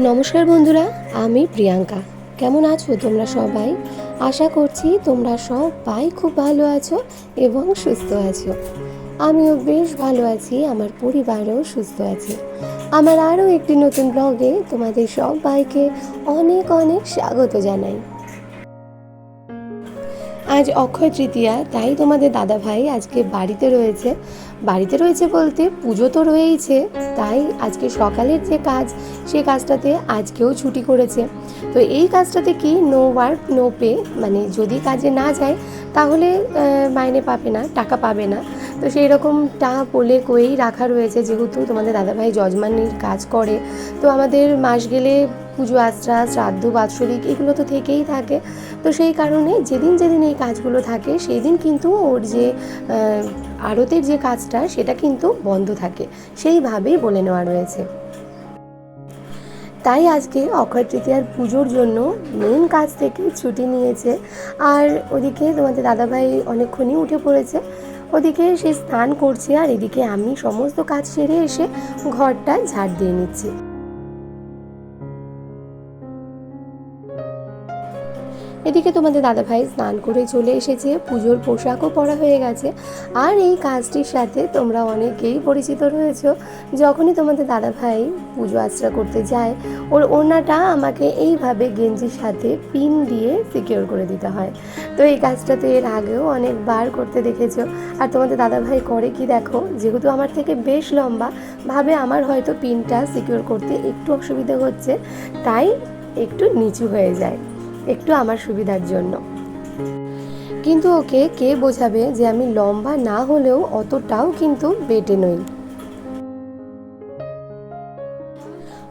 নমস্কার বন্ধুরা, আমি প্রিয়াঙ্কা। কেমন আছো তোমরা সবাই? আশা করছি তোমরা সবাই খুব ভালো আছো এবং সুস্থ আছো। আমিও বেশ ভালো আছি, আমার পরিবারও সুস্থ আছে। আমার আরও একটি নতুন ব্লগে তোমাদের সবাইকে অনেক অনেক স্বাগত জানাই। আজ অক্ষয় তৃতীয়া, তাই তোমাদের দাদা ভাই আজকে বাড়িতে রয়েছে। বাড়িতে রয়েছে বলতে পুজো তো রয়েইছে, তাই আজকে সকালের যে কাজ সেই কাজটাতে আজকেও ছুটি করেছে। তো এই কাজটাতে কি নো ওয়ার্ক নো পে মানে যদি কাজে না যায়, তাহলে মাইনে পাবে না, টাকা পাবে না। তো সেই রকমটা পোলে কয়েই রাখা রয়েছে, যেহেতু তোমাদের দাদাভাই যজমানির কাজ করে। তো আমাদের মাস গেলে পুজো আশ্রা, শ্রাদ্ধ, বাৎসরিক, এগুলো তো থেকেই থাকে। তো সেই কারণে যেদিন যেদিন এই কাজগুলো থাকে সেই দিন কিন্তু ওর যে আড়তের যে কাজটা, সেটা কিন্তু বন্ধ থাকে। সেইভাবেই বলে নেওয়া রয়েছে। তাই আজকে অক্ষয় তৃতীয়ার পুজোর জন্য মেন কাজ থেকে ছুটি নিয়েছে। আর ওদিকে তোমাদের দাদাভাই অনেকক্ষণই উঠে পড়েছে। ওদিকে সে স্নান করছে আর এদিকে আমি সমস্ত কাজ সেরে এসে ঘরটা ঝাড় দিয়ে নিচ্ছি। এদিকে তোমাদের দাদাভাই স্নান করে চলে এসেছে, পুজোর পোশাকও পরা হয়ে গেছে। আর এই কাজটির সাথে তোমরা অনেকেই পরিচিত রয়েছো। যখনই তোমাদের দাদাভাই পুজো আশ্রা করতে যায়, ওর ওড়নাটা আমাকে এইভাবে গেঞ্জির সাথে পিন দিয়ে সিকিওর করে দিতে হয়। তো এই কাজটা তো এর আগেও অনেকবার করতে দেখেছ। আর তোমাদের দাদাভাই করে কি দেখো, যেহেতু আমার থেকে বেশ লম্বা, ভাবে আমার হয়তো পিনটা সিকিওর করতে একটু অসুবিধা হচ্ছে, তাই একটু নিচু হয়ে যায়। একটু আমার সুবিধার জন্য। কিন্তু ওকে কে বোঝাবে যে আমি লম্বা না হলেও অতটাও কিন্তু বেটে নই।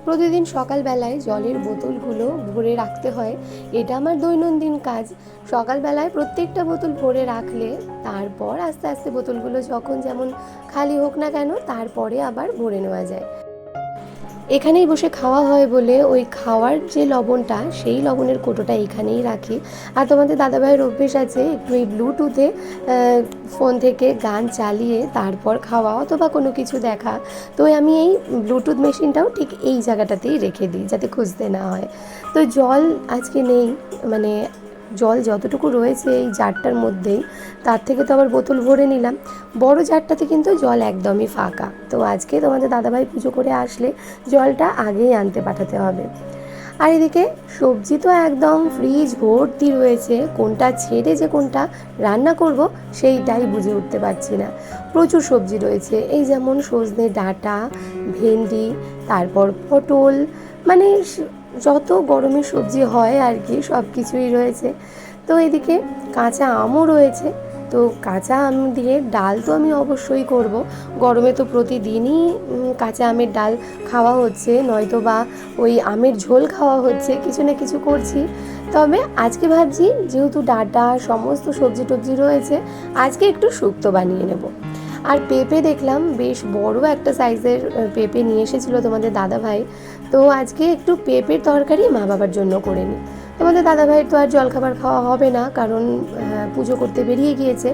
প্রতিদিন সকালবেলায় জলের বোতলগুলো ভরে রাখতে হয়। এটা আমার দৈনন্দিন কাজ। সকালবেলায় প্রত্যেকটা বোতল ভরে রাখলে তারপর আস্তে আস্তে বোতলগুলো যখন যেমন খালি হোক না কেন, তারপরে আবার ভরে নেওয়া যায়। এখানেই বসে খাওয়া হয় বলে ওই খাওয়ার যে লবণটা, সেই লবণের কোটোটা এখানেই রাখি। আর তোমাদের দাদাভাইয়ের অভ্যেস আছে একটু এই ব্লুটুথে ফোন থেকে গান চালিয়ে তারপর খাওয়া অথবা কোনো কিছু দেখা। তো আমি এই ব্লুটুথ মেশিনটাও ঠিক এই জায়গাটাতেই রেখে দিই যাতে খুঁজতে না হয়। তো জল আজকে নেই মানে জল যতটুকু রয়েছে এই জারটার মধ্যেই, তার থেকে তো আবার বোতল ভরে নিলাম। বড় জারটাতে কিন্তু জল একদমই ফাঁকা। তো আজকে তোমাদের দাদাভাই পুজো করে আসলে জলটা আগেই আনতে পাঠাতে হবে। আর এদিকে সবজি তো একদম ফ্রিজ ভর্তি রয়েছে। কোনটা ছেড়ে যে কোনটা রান্না করব সেইটাই বুঝে উঠতে পারছি না। প্রচুর সবজি রয়েছে। এই যেমন সজনে ডাঁটা, ভেন্ডি, তারপর পটল মানে যত গরমের সবজি হয় আর কি সব কিছুই রয়েছে। তো এদিকে কাঁচা আমও রয়েছে। তো কাঁচা আম দিয়ে ডাল তো আমি অবশ্যই করব। গরমে তো প্রতিদিনই কাঁচা আমের ডাল খাওয়া হচ্ছে, নয়তো বা ওই আমের ঝোল খাওয়া হচ্ছে, কিছু না কিছু করছি। তবে আজকে ভাবছি, যেহেতু ডাটা, সমস্ত সবজি টবজি রয়েছে, আজকে একটু শুক্তো বানিয়ে নেব। আর পেঁপে দেখলাম, বেশ বড় একটা সাইজের পেঁপে নিয়ে এসেছিল তোমাদের দাদা ভাই তো আজকে একটু পেঁপের তরকারি মা বাবার জন্য করে নিই তোমাদের দাদা ভাইয়ের তো আর জলখাবার খাওয়া হবে না, কারণ পুজো করতে বেরিয়ে গিয়েছে।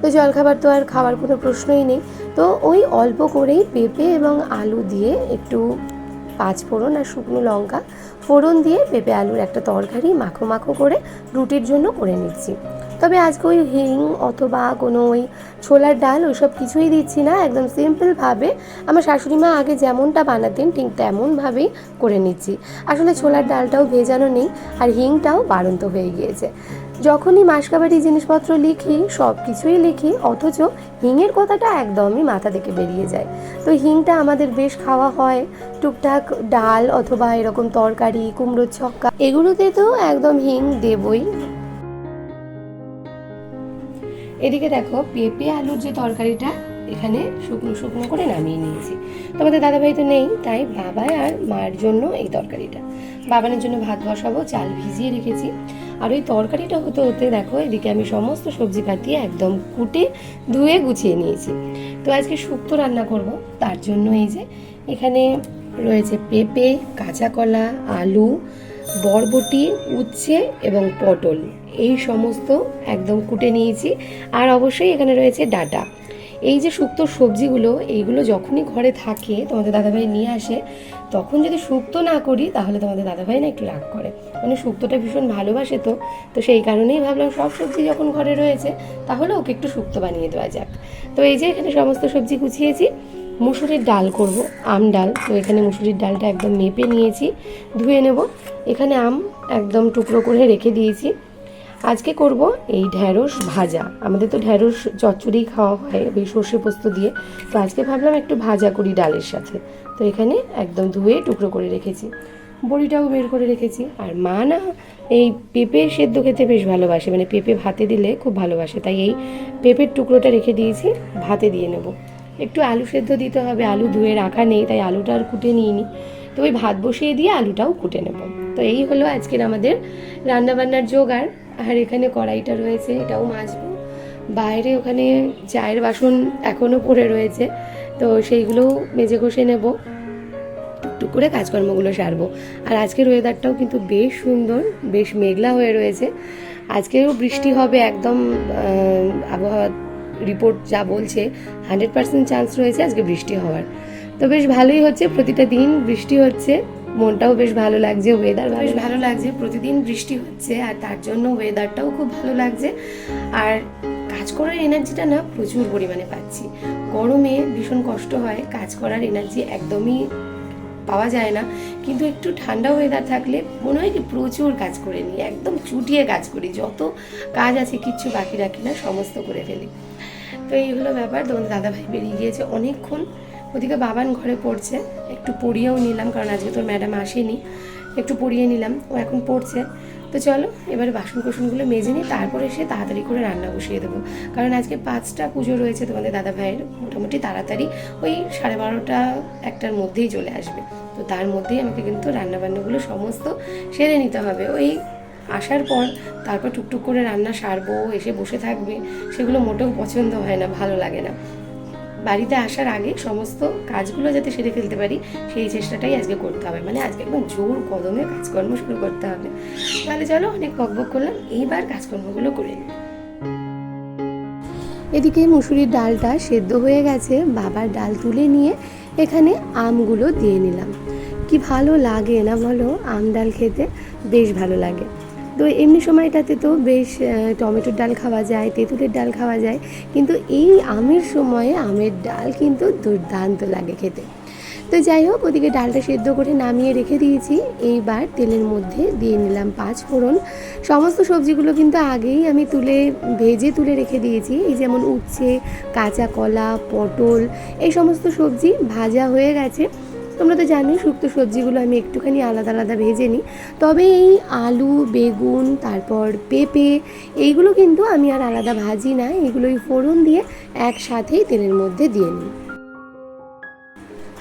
তো জলখাবার তো আর খাওয়ার কোনো প্রশ্নই নেই। তো ওই অল্প করেই পেঁপে এবং আলু দিয়ে একটু পাঁচ ফোড়ন আর শুকনো লঙ্কা, ফোড়ন দিয়ে পেঁপে আলুর একটা তরকারি মাখো মাখো করে রুটির জন্য করে নিচ্ছি। তবে আজকে ওই হিং অথবা কোনো ওই ছোলার ডাল ওইসব কিছুই দিচ্ছি না, একদম সিম্পলভাবে। আমার শাশুড়ি মা আগে যেমনটা বানাতেন, ঠিক তেমনভাবেই করে নিচ্ছি। আসলে ছোলার ডালটাও ভেজানো নেই আর হিংটাও বাড়ন্ত হয়ে গিয়েছে। যখনই মাসকাবারি জিনিসপত্র লিখি, সব কিছুই লিখি, অথচ হিংয়ের কথাটা একদমই মাথা থেকে বেরিয়ে যায়। তো হিংটা আমাদের বেশ খাওয়া হয়, টুকটাক ডাল অথবা এরকম তরকারি, কুমড়োর ছক্কা, এগুলোতে তো একদম হিং দেবই। এদিকে দেখো, পেঁপে, আলুর যে তরকারিটা, এখানে শুকনো শুকনো করে নামিয়ে নিয়েছি। তোমাদের দাদাভাই তো নেই, তাই বাবা আর মার জন্য এই তরকারিটা। বাবানের জন্য ভাত বসাবো, চাল ভিজিয়ে রেখেছি। আর ওই তরকারিটা হতে হতে দেখো, এদিকে আমি সমস্ত সবজি কাটিয়ে একদম কুটে ধুয়ে গুছিয়ে নিয়েছি। তো আজকে শুক্তো রান্না করব, তার জন্য এই যে এখানে রয়েছে পেঁপে, কাঁচা কলা, আলু বরবটি, উচ্ছে এবং পটল। এই সমস্ত একদম কুটে নিয়েছি। আর অবশ্যই এখানে রয়েছে ডাটা। এই যে শুক্তোর সবজিগুলো, এইগুলো যখনই ঘরে থাকে, তোমাদের দাদাভাই নিয়ে আসে, তখন যদি শুক্তো না করি, তাহলে তোমাদের দাদাভাই না একটু রাগ করে। মানে শুক্তোটা ভীষণ ভালোবাসে তো। তো সেই কারণেই ভাবলাম সব সবজি যখন ঘরে রয়েছে, তাহলে ওকে একটু শুক্তো বানিয়ে দেওয়া যাক। তো এই যে এখানে সমস্ত সবজি কুচিয়েছি মুসুরির ডাল করব, আম ডাল। তো এখানে মুসুরির ডালটা একদম মেপে নিয়েছি, ধুয়ে নেব। এখানে আম একদম টুকরো করে রেখে দিয়েছি। আজকে করব এই ঢ্যাঁড়স ভাজা। আমাদের তো ঢ্যাঁড়স চচ্চড়ি খাওয়া হয় ওই সর্ষে পোস্ত দিয়ে। তো আজকে ভাবলাম একটু ভাজা করি ডালের সাথে। তো এখানে একদম ধুয়ে টুকরো করে রেখেছি। বড়িটাও বের করে রেখেছি। আর মা না এই পেঁপে সেদ্ধ খেতে বেশ ভালোবাসে। মানে পেঁপে ভাতে দিলে খুব ভালোবাসে। তাই এই পেঁপের টুকরোটা রেখে দিয়েছি, ভাতে দিয়ে নেব। একটু আলু সেদ্ধ দিতে হবে, আলু ধুয়ে রাখা নেই, তাই আলুটা আর কুটে নিইনি। তো ওই ভাত বসিয়ে দিয়ে আলুটাও কুটে নেব। তো এই হলো আজকের আমাদের রান্নাবান্নার জোগাড়। আর এখানে কড়াইটা রয়েছে, এটাও মাজবো। বাইরে ওখানে চায়ের বাসন এখনও পড়ে রয়েছে, তো সেইগুলোও মেজে ঘষে নেব। টুকটুক করে কাজকর্মগুলো সারবো। আর আজকের ওয়েদারটাও কিন্তু বেশ সুন্দর, বেশ মেঘলা হয়ে রয়েছে। আজকেও বৃষ্টি হবে একদম আবহাওয়া রিপোর্ট যা বলছে হান্ড্রেড পার্সেন্ট চান্স রয়েছে আজকে বৃষ্টি হওয়ার। তো বেশ ভালোই হচ্ছে প্রতিটা দিন বৃষ্টি হচ্ছে মনটাও বেশ ভালো লাগছে ওয়েদার বেশ ভালো লাগছে। প্রতিদিন বৃষ্টি হচ্ছে আর তার জন্য ওয়েদারটাও খুব ভালো লাগছে। আর কাজ করার এনার্জিটা না প্রচুর পরিমাণে পাচ্ছি। গরমে ভীষণ কষ্ট হয় কাজ করার এনার্জি একদমই পাওয়া যায় না। কিন্তু একটু ঠান্ডা ওয়েদার থাকলে মনে হয় কি প্রচুর কাজ করে নিই একদম চুটিয়ে কাজ করি। যত কাজ আছে কিচ্ছু বাকি রাখি না সমস্ত করে ফেলি। তো এই হলো ব্যাপার। তোমাদের দাদাভাই বেরিয়ে গিয়েছে অনেকক্ষণ। ওদিকে বাবান ঘরে পড়ছে। একটু পড়িয়েও নিলাম, কারণ আজকে তোর ম্যাডাম আসেনি। একটু পড়িয়ে নিলাম, ও এখন পড়ছে। তো চলো, এবারে বাসন কোসনগুলো মেজে নিই, তারপরে এসে তাড়াতাড়ি করে রান্না বসিয়ে দেবো। কারণ আজকে পাঁচটা পুজো রয়েছে তোমাদের দাদা ভাইয়ের মোটামুটি তাড়াতাড়ি। ওই সাড়ে বারোটা একটার মধ্যেই চলে আসবে। তো তার মধ্যেই আমাকে কিন্তু রান্নাবান্নাগুলো সমস্ত সেরে নিতে হবে। ওই আসার পর তারপর টুকটুক করে রান্না সারবো, এসে বসে থাকবে, সেগুলো মোটেও পছন্দ হয় না, ভালো লাগে না। বাড়িতে আসার আগে সমস্ত কাজগুলো যাতে সেরে ফেলতে পারি, সেই চেষ্টাটাই আজকে করতে হবে। মানে আজকে একদম জোর কদমে কাজকর্ম শুরু করতে হবে। তাহলে চলো অনেক বকবক করলাম, এইবার কাজকর্মগুলো করে নিই। এদিকে মুসুরির ডালটা সেদ্ধ হয়ে গেছে, বাবার ডাল তুলে নিয়ে এখানে আমগুলো দিয়ে নিলাম। কি ভালো লাগে না বলো, আম ডাল খেতে, বেশ ভালো লাগে। তো এমনি সময়টাতে তো বেশ টমেটোর ডাল খাওয়া যায়, তেঁতুলের ডাল খাওয়া যায়। কিন্তু এই আমের সময়ে আমের ডাল কিন্তু দুর্দান্ত লাগে খেতে। তো যাই হোক, ওদিকে ডালটা সেদ্ধ করে নামিয়ে রেখে দিয়েছি। এইবার তেলের মধ্যে দিয়ে নিলাম পাঁচ ফোড়ন। সমস্ত সবজিগুলো কিন্তু আগেই আমি তুলে, ভেজে তুলে রেখে দিয়েছি। এই যেমন উচ্ছে, কাঁচা কলা, পটল, এই সমস্ত সবজি ভাজা হয়ে গেছে। তোমরা তো জানোই শুক্তো সবজিগুলো আমি একটুখানি আলাদা আলাদা ভেজে নিই। তবে এই আলু, বেগুন, তারপর পেঁপে, এইগুলো কিন্তু আমি আর আলাদা ভাজি না এগুলোই ফোড়ন দিয়ে একসাথেই তেলের মধ্যে দিয়ে নিই।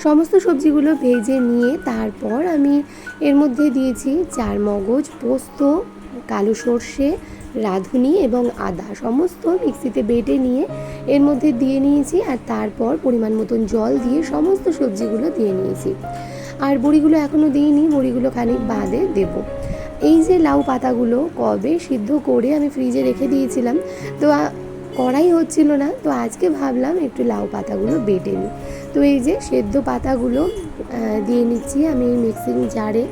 সমস্ত সবজিগুলো ভেজে নিয়ে তারপর আমি এর মধ্যে দিয়েছি চার মগজ পোস্ত, কালো সর্ষে রাঁধুনি এবং আদা সমস্ত মিক্সিতে বেটে নিয়ে এর মধ্যে দিয়ে নিয়েছি আর তারপর পরিমাণ মতন জল দিয়ে সমস্ত সবজিগুলো দিয়ে নিয়েছি। আর বড়িগুলো এখনও দিইনি, বড়িগুলো খানিক বাদে দেব। এই যে লাউ পাতাগুলো কবে সিদ্ধ করে আমি ফ্রিজে রেখে দিয়েছিলাম, তো করাই হচ্ছিল না, তো আজকে ভাবলাম একটু লাউ পাতাগুলো বেটে নিই। তো এই যে সেদ্ধ পাতাগুলো দিয়ে নিচ্ছি আমি মিক্সিং জারে।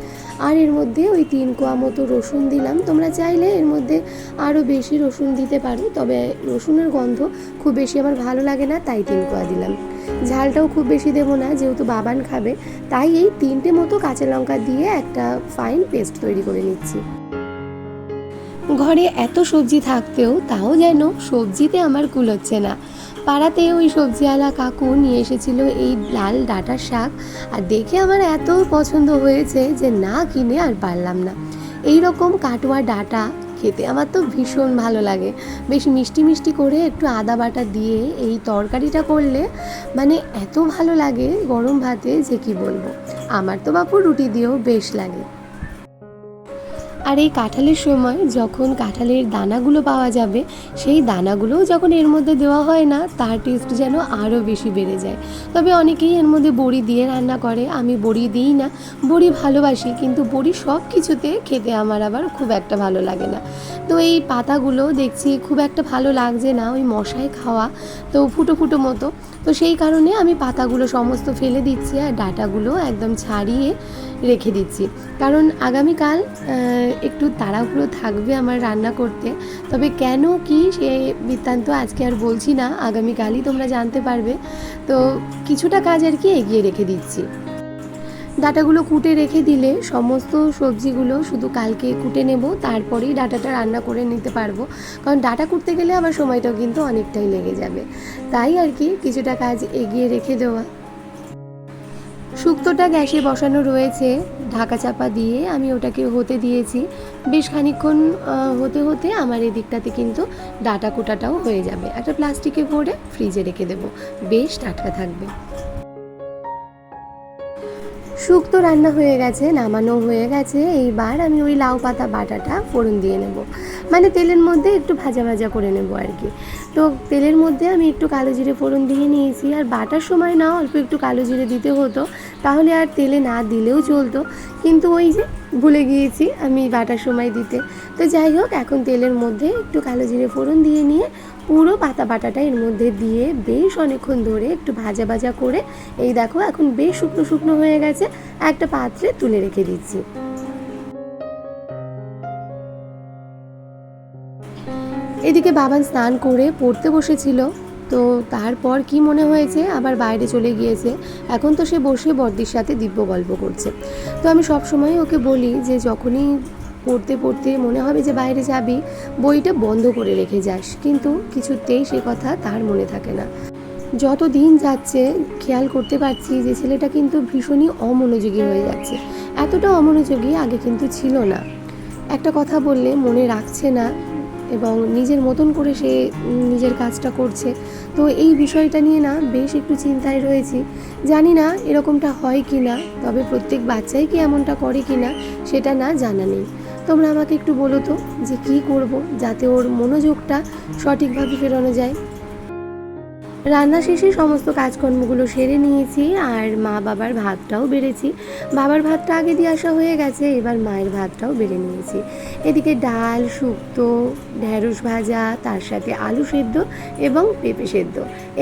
আর এর মধ্যে ওই তিন কোয়া মতো রসুন দিলাম। তোমরা চাইলে এর মধ্যে আরও বেশি রসুন দিতে পারো, তবে রসুনের গন্ধ খুব বেশি আমার ভালো লাগে না, তাই তিন কোয়া দিলাম। ঝালটাও খুব বেশি দেবো না, যেহেতু বাবান খাবে, তাই এই তিনটে মতো কাঁচা লঙ্কা দিয়ে একটা ফাইন পেস্ট তৈরি করে নিচ্ছি। ঘরে এত সবজি থাকতেও তাও যেন সবজিতে আমার কুলোচ্ছে না। পাড়াতে ওই সবজিওয়ালা কাকু নিয়ে এসেছিল এই লাল ডাঁটার শাক। আর দেখে আমার এত পছন্দ হয়েছে যে না কিনে আর পারলাম না। এই রকম কাটোয়া ডাঁটা খেতে আমার তো ভীষণ ভালো লাগে। বেশ মিষ্টি মিষ্টি করে একটু আদা বাটা দিয়ে এই তরকারিটা করলে মানে এত ভালো লাগে গরম ভাতে যে কি বলব। আমার তো বাপু রুটি দিয়েও বেশ লাগে। আর এই কাঁঠালের সময় যখন কাঁঠালের দানাগুলো পাওয়া যাবে, সেই দানাগুলোও যখন এর মধ্যে দেওয়া হয় না, তার টেস্ট যেন আরও বেশি বেড়ে যায়। তবে অনেকেই এর মধ্যে বড়ি দিয়ে রান্না করে, আমি বড়ি দিই না। বড়ি ভালোবাসি, কিন্তু বড়ি সব কিছুতে খেতে আমার আবার খুব একটা ভালো লাগে না। তো এই পাতাগুলো দেখছি খুব একটা ভালো লাগছে না, ওই মশায় খাওয়া, তো ফুটো ফুটো মতো। তো সেই কারণে আমি পাতাগুলো সমস্ত ফেলে দিচ্ছি আর ডাটাগুলো একদম ছাড়িয়ে রেখে দিচ্ছি। কারণ আগামীকাল একটু তাড়াহুড়ো থাকবে আমার রান্না করতে। তবে কেন কি সে বৃত্তান্ত আজকে আর বলছি না, আগামীকালই তোমরা জানতে পারবে। তো কিছুটা কাজ আর কি এগিয়ে রেখে দিচ্ছি। ডাটাগুলো কুটে রেখে দিলে সমস্ত সবজিগুলো শুধু কালকে কুটে নেব, তারপরেই ডাটাটা রান্না করে নিতে পারব। কারণ ডাটা কুটতে গেলে আবার সময়টাও কিন্তু অনেকটাই লেগে যাবে। তাই আর কি কিছুটা কাজ এগিয়ে রেখে দেওয়া। শুক্তোটা গ্যাসে বসানো রয়েছে। ঢাকা চাপা দিয়ে আমি ওটাকে হতে দিয়েছি। বেশ খানিকক্ষণ হতে হতে আমার এই দিকটাতে কিন্তু ডাটা কোটাটাও হয়ে যাবে। একটা প্লাস্টিকে ভরে ফ্রিজে রেখে দেবো। বেশ টাটকা থাকবে। শুক্তো রান্না হয়ে গেছে, নামানো হয়ে গেছে। এইবার আমি ওই লাউ পাতা বাটাটা ফোড়ন দিয়ে নেব। মানে তেলের মধ্যে একটু ভাজা ভাজা করে নেব আর কি। তো তেলের মধ্যে আমি একটু কালো জিরে ফোড়ন দিয়ে নিয়েছি। আর বাটার সময় না, অল্প একটু কালো জিরে দিতে হতো। তাহলে আর তেলে না দিলেও চলতো। কিন্তু ওই যে ভুলে গিয়েছি আমি বাটার সময় দিতে। তো যাই হোক, এখন তেলের মধ্যে একটু কালো জিরে ফোড়ন দিয়ে নিয়ে পুরো পাতা বাটাটা এর মধ্যে দিয়ে বেশ অনেকক্ষণ ধরে একটু ভাজা ভাজা করে, এই দেখো এখন বেশ শুকনো শুকনো হয়ে গেছে, একটা পাত্রে তুলে রেখে দিচ্ছি। এদিকে বাবান স্নান করে পড়তে বসেছিল, তো তারপর কি মনে হয়েছে আবার বাইরে চলে গিয়েছে, এখন তো সে বসে বর্দির সাথে দিব্য গল্প করছে। তো আমি সব সময় ওকে বলি যে যখনই পড়তে পড়তে মনে হবে যে বাইরে যাবি, বইটা বন্ধ করে রেখে যাস। কিন্তু কিছুতেই সে কথা তার মনে থাকে না। যত দিন যাচ্ছে, খেয়াল করতে পারছি যে ছেলেটা কিন্তু ভীষণই অমনোযোগী হয়ে যাচ্ছে। এতটা অমনোযোগী আগে কিন্তু ছিল না। একটা কথা বললে মনে রাখছে না এবং নিজের মতন করে সে নিজের কাজটা করছে। তো এই বিষয়টা নিয়ে না বেশ একটু চিন্তায় রয়েছি। জানি না এরকমটা হয় কি না তবে প্রত্যেক বাচ্চাই কি এমনটা করে কি না সেটা না জানা নেই। তোমরা আমাকে একটু বলো তো যে কী করব যাতে ওর মনোযোগটা সঠিকভাবে ফেরানো যায়। রান্না শেষে সমস্ত কাজকর্মগুলো সেরে নিয়েছি আর মা বাবার ভাতটাও বেড়েছি। বাবার ভাতটা আগে দিয়ে আসা হয়ে গেছে, এবার মায়ের ভাতটাও বেড়ে নিয়েছি। এদিকে ডাল, শুক্তো, ঢেঁড়স ভাজা, তার সাথে আলু সেদ্ধ এবং পেঁপে সেদ্ধ।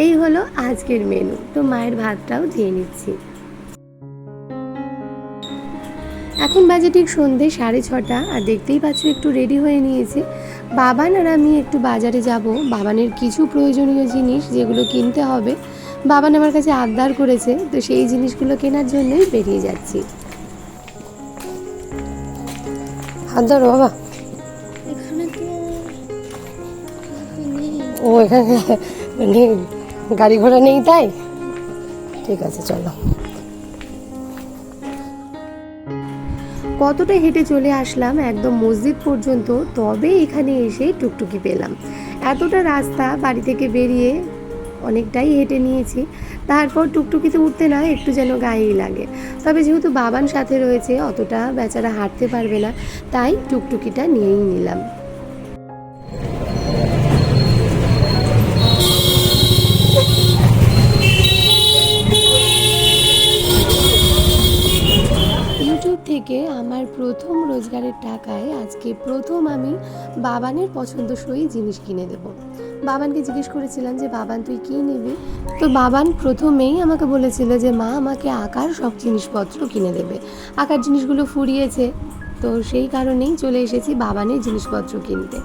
এই হলো আজকের মেনু তো মায়ের ভাতটাও দিয়ে নিচ্ছি। এখন বাজে ঠিক সন্ধে সাড়ে ছটা, আর দেখতেই পাচ্ছ একটু রেডি হয়ে নিয়েছি। বাবান আর আমি একটু বাজারে যাব। বাবানের কিছু প্রয়োজনীয় জিনিস যেগুলো কিনতে হবে, বাবান আমার কাছে আবদার করেছে, তো সেই জিনিসগুলো কেনার জন্যই বেরিয়ে যাচ্ছি। ধরো বাবা। ও, এখানে গাড়ি ঘোড়া নেই তাই? ঠিক আছে, চলো। কতটা হেঁটে চলে আসলাম একদম মসজিদ পর্যন্ত, তবে এখানে এসে টুকটুকি পেলাম। এতটা রাস্তা বাড়ি থেকে বেরিয়ে অনেকটাই হেঁটে নিয়েছি। তারপর টুকটুকিতে উঠতে না একটু যেন গায়েই লাগে। তবে যেহেতু বাবান সাথে রয়েছে, অতটা বেচারা হাঁটতে পারবে না, তাই টুকটুকিটা নিয়েই নিলাম। আমার প্রথম রোজগারের টাকায় আজকে প্রথম আমি বাবানের পছন্দসই জিনিস কিনে দেব। বাবানকে জিজ্ঞেস করেছিলাম যে, বাবান, তুই কী নিবি? তো বাবান প্রথমেই আমাকে বলেছিল যে, মা আমাকে আঁকার সব জিনিসপত্র কিনে দেবে। আঁকার জিনিসগুলো ফুরিয়েছে। তো সেই কারণেই চলে এসেছি বাবানের জিনিসপত্র কিনতে।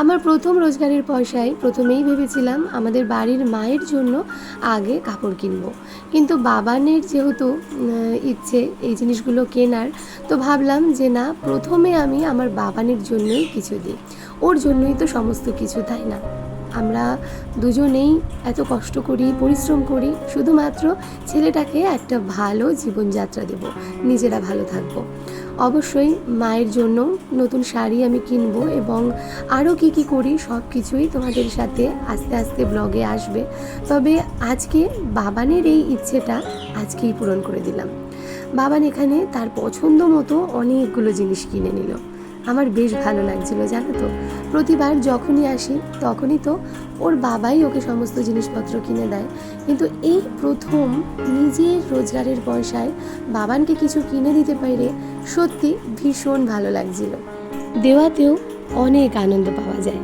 আমার প্রথম রোজগারের পয়সায় প্রথমেই ভেবেছিলাম আমাদের বাড়ির মায়ের জন্য আগে কাপড় কিনবো। কিন্তু বাবানের যেহেতু ইচ্ছে এই জিনিসগুলো কেনার, তো ভাবলাম যে না, প্রথমে আমি আমার বাবানের জন্যই কিছু দিই। ওর জন্যই তো সমস্ত কিছু, তাই না? আমরা দুজনেই এত কষ্ট করি, পরিশ্রম করি, শুধুমাত্র ছেলেটাকে একটা ভালো জীবনযাত্রা দেব, নিজেরা ভালো থাকব। অবশ্যই মায়ের জন্য নতুন শাড়ি আমি কিনবো এবং আরও কী কী করি সব কিছুই তোমাদের সাথে আস্তে আস্তে ব্লগে আসবে। তবে আজকে বাবানের এই ইচ্ছেটা আজকেই পূরণ করে দিলাম। বাবান এখানে তার পছন্দ মতো অনেকগুলো জিনিস কিনে নিল। আমার বেশ ভালো লাগছিল, জানো তো। প্রতিবার যখনই আসি, তখনই তো ওর বাবাই ওকে সমস্ত জিনিসপত্র কিনে দেয়। কিন্তু এই প্রথম নিজের রোজগারের পয়সায় বাবানকে কিছু কিনে দিতে পারে সত্যি ভীষণ ভালো লাগছিল। দেওয়াতেও অনেক আনন্দ পাওয়া যায়।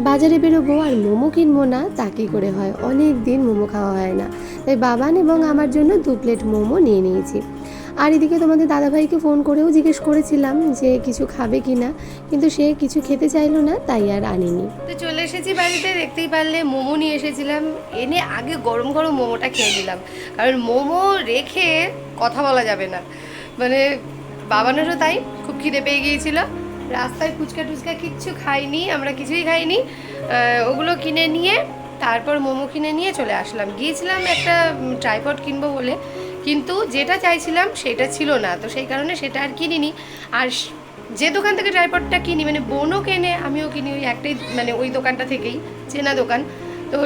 বাজারে বেরোবো আর মোমো কিনবো না তাকে করে হয়? অনেক দিন মোমো খাওয়া হয় না। তাই বাবান এবং আমার জন্য দু প্লেট মোমো নিয়ে নিয়েছি। আর এদিকে তোমাদের দাদাভাইকে ফোন করেও জিজ্ঞেস করেছিলাম যে কিছু খাবে কি না কিন্তু সে কিছু খেতে চাইলো না, তাই আর আনিনি। তো চলে এসেছি বাড়িতে, দেখতেই পারলে মোমো নিয়ে এসেছিলাম। এনে আগে গরম গরম মোমোটা খেয়ে নিলাম। কারণ মোমো রেখে কথা বলা যাবে না। মানে বাবানেরও তাই, খুব খিদে পেয়ে গিয়েছিল। রাস্তায় ফুচকা টুচকা কিচ্ছু খাইনি, আমরা কিছুই খাইনি। ওগুলো কিনে নিয়ে, তারপর মোমো কিনে নিয়ে চলে আসলাম। গিয়েছিলাম একটা ট্রাইপড কিনবো বলে। কিন্তু যেটা চাইছিলাম সেটা ছিল না। তো সেই কারণে সেটা আর কিনিনি। আর যে দোকান থেকে ট্রাইপডটা কিনি মানে বোনও কেনে, আমিও কিনি, ওই একটাই মানে ওই দোকানটা থেকেই, চেনা দোকান। তো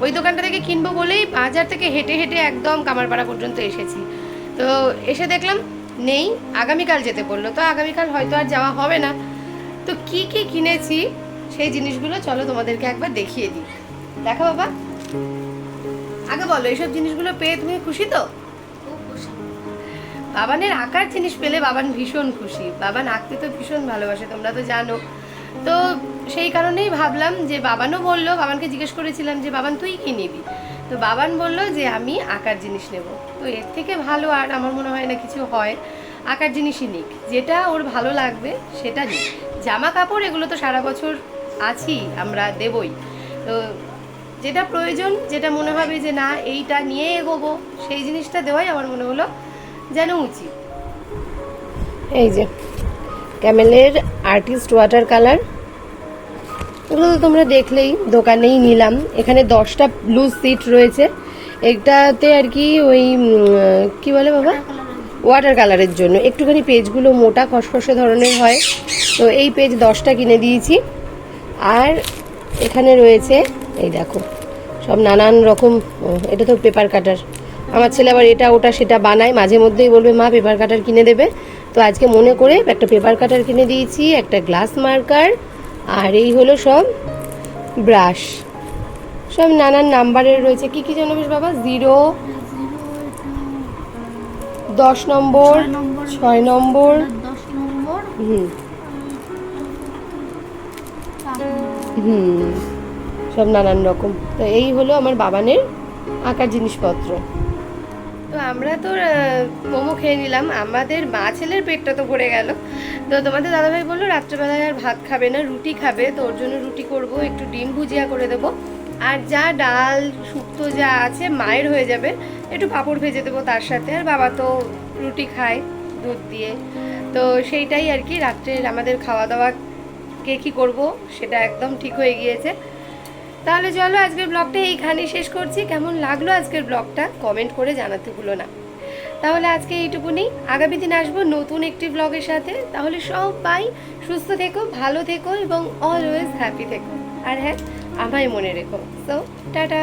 ওই দোকানটা থেকে কিনবো বলেই বাজার থেকে হেঁটে হেঁটে একদম কামারপাড়া পর্যন্ত এসেছি। তো এসে দেখলাম, নেই, আগামীকাল যেতে বলল। তো আগামীকাল হয়তো আর যাওয়া হবে না। তো কি কি কিনেছি, সেই জিনিসগুলো চলো তোমাদেরকে একবার দেখিয়ে দিই। দেখো বাবা। আগে বলো, এইসব জিনিসগুলো পেয়ে তুমি খুশি তো? বাবানের আঁকার জিনিস পেলে বাবান ভীষণ খুশি। বাবান আঁকতে তো ভীষণ ভালোবাসে, তোমরা তো জানো। তো সেই কারণেই ভাবলাম যে বাবানও বলল, বাবানকে জিজ্ঞেস করেছিলাম যে, বাবান, তুই কি নিবি? তো বাবান বলল যে, আমি আঁকার জিনিস নেব। তো এর থেকে ভালো আর আমার মনে হয় না কিছু হয়, আঁকার জিনিসই নিক। যেটা ওর ভালো লাগবে, সেটা নিক। জামা কাপড় এগুলো তো সারা বছর আছি আমরা দেবই। তো যেটা প্রয়োজন, যেটা মনে হবে যে, না, এইটা নিয়ে এগোবো, সেই জিনিসটা দেওয়াই আমার মনে হলো যেন উচিত। এই যে, ক্যামেলের আর্টিস্ট ওয়াটার কালার। এগুলো তো তোমরা দেখলেই দোকানেই নিলাম। এখানে দশটা ব্লু সিট রয়েছে। এটাতে আর কি ওই কি বলে বাবা? ওয়াটার কালারের জন্য। একটুখানি পেজগুলো মোটা, খসখসে ধরনের হয়। তো এই পেজ দশটা কিনে দিয়েছি। আর এখানে রয়েছে, এই দেখো, সব নানান রকম এটা তো পেপার কাটার আমার ছেলে আবার এটা ওটা সেটা বানায় মাঝে মধ্যেই বলবে মা পেপার কাটার কিনে দেবে। তো আজকে মনে করে একটা পেপার কাটার কিনে দিয়েছি একটা গ্লাস মার্কার আর এই হলো সব ব্রাশ সব নানান নাম্বারের রয়েছে। কি কি জানো বেশ বাবা? জিরো দশ নম্বর ছয় নম্বর। নম্বর হুম। নম্বর। হুম। সব নানান রকম। তো এই হলো আমার বাবানের আঁকার জিনিসপত্র। তো আমরা তো মোমো খেয়ে নিলাম। আমাদের মা ছেলের পেটটা তো ভরে গেল। তো তোমাদের দাদাভাই বলল, রাত্রেবেলায় আর ভাত খাবে না, রুটি খাবে। তো ওর জন্য রুটি করব, একটু ডিম ভুজিয়া করে দেব। আর যা ডাল, শুক্তো যা আছে, মায়ের হয়ে যাবে। একটু পাঁপড় ভেজে দেবো তার সাথে। আর বাবা তো রুটি খায়, দুধ দিয়ে। তো সেইটাই আর কি রাত্রে আমাদের খাওয়া দাওয়া কে কী করব, সেটা একদম ঠিক হয়ে গিয়েছে। তাহলে চলো আজকের ব্লগটা এইখানে শেষ করছি। কেমন লাগল আজকের ব্লগটা? কমেন্ট করে জানাতে ভুলো না। তাহলে আজকে এইটুকুনি। আগামী দিন আসব নতুন একটি ব্লগের সাথে। তাহলে সবাই সুস্থ থেকো, ভালো থেকো এবং অলওয়েজ হ্যাপি থেকো। আর হ্যাঁ আমায় মনে রেখো। So tata